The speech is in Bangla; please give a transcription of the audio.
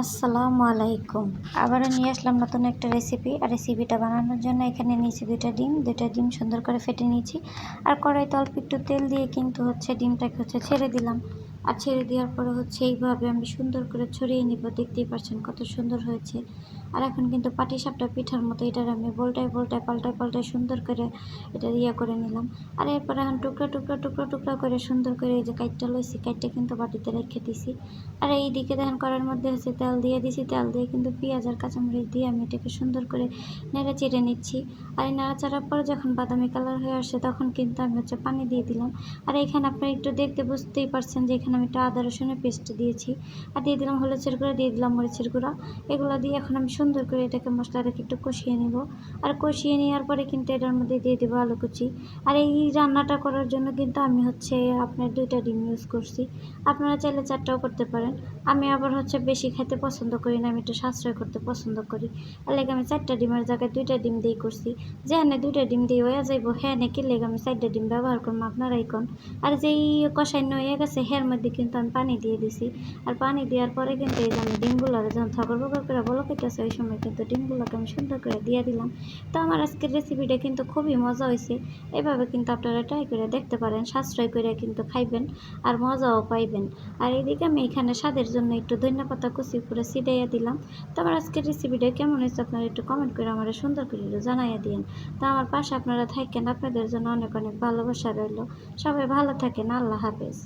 আসসালামু আলাইকুম। আবারও নিয়ে আসলাম নতুন একটা রেসিপি আর রেসিপিটা বানানোর জন্য এখানে নিয়েছি দুইটা ডিম। দুইটা ডিম সুন্দর করে ফেটে নিয়েছি। আর কড়াইতে অল্প একটু তেল দিয়ে কিন্তু হচ্ছে ডিমটাকে হচ্ছে ছেড়ে দিলাম। আর ছেড়ে দেওয়ার পরে হচ্ছে এইভাবে আমি সুন্দর করে ছড়িয়ে নিব। দেখতেই পাচ্ছেন কত সুন্দর হয়েছে। আর এখন কিন্তু পাটি সাপটা পিঠার মতো এটার আমি বলটায় বলটায় পাল্টায় পাল্টায় সুন্দর করে এটা ইয়ে করে নিলাম। আর এরপর এখন টুকরা টুকরা টুকরা টুকরা করে সুন্দর করে এই যে কাইটটা লইছি, কাইটটা কিন্তু বাটিতে রেখে দিছি। আর এই দিকে দেখেন করার মধ্যে হচ্ছে তেল দিয়ে দিছি। তেল দিয়ে কিন্তু পেঁয়াজ আর কাঁচামরিচ দিয়ে আমি এটাকে সুন্দর করে নেড়ে চেড়ে নিচ্ছি। আর এই নাড়াচাড়ার পরে যখন বাদামি কালার হয়ে আসে তখন কিন্তু আমি হচ্ছে পানি দিয়ে দিলাম। আর এখানে আপনারা একটু দেখতে বুঝতেই পারছেন যে এখানে আমি একটু আদা রসুনের পেস্ট দিয়েছি। আর দিয়ে দিলাম হলুদের গুঁড়া, দিয়ে দিলাম মরিচের গুঁড়া। এগুলো দিয়ে এখন আমি সুন্দর করে এটাকে মশলাটাকে একটু কষিয়ে নিব। আর কষিয়ে নেওয়ার পরে কিন্তু এটার মধ্যে দিয়ে দেবো আলু কুচি। আর এই রান্নাটা করার জন্য কিন্তু আমি হচ্ছে আপনার দুইটা ডিম ইউজ করছি। আপনারা চাইলে চারটাও করতে পারেন। আমি আবার হচ্ছে বেশি খেতে পছন্দ করি না, আমি একটু সাশ্রয় করতে পছন্দ করি। আর লেগে আমি চারটা ডিমের জায়গায় দুইটা ডিম দিয়ে করছি। যে হ্যাঁ দুইটা ডিম দিয়ে হয়ে যাইব হ্যাঁ নাকি লেগে আমি চারটা ডিম ব্যবহার করব, আপনারাই কোন। আর যেই কষাই হয়ে গেছে, হের মধ্যে কিন্তু আমি পানি দিয়ে দিছি। আর পানি দেওয়ার পরে কিন্তু এই যে আমি ডিমগুলো যখন থকর বকর করে বলো কেটেছে, ওই সময় কিন্তু ডিমগুলোকে আমি সুন্দর করে দিয়ে দিলাম। তো আমার আজকের রেসিপিটা কিন্তু খুবই মজা হয়েছে এভাবে কিন্তু আপনারা ট্রাই করে দেখতে পারেন, সাশ্রয় করে কিন্তু খাইবেন আর মজাও পাইবেন। আর এইদিকে আমি এখানে স্বাদের জন্য একটু ধনিয়া পাতা কুচি করে ছিটাইয়া দিলাম। তো আমার আজকের রেসিপিটা কেমন হয়েছে আপনারা একটু কমেন্ট করে আমার সুন্দর করে জানাইয়া দিন তো আমার পাশে আপনারা থাকেন, আপনাদের জন্য অনেক অনেক ভালোবাসা রইল। সবাই ভালো থাকেন, আল্লাহ হাফেজ।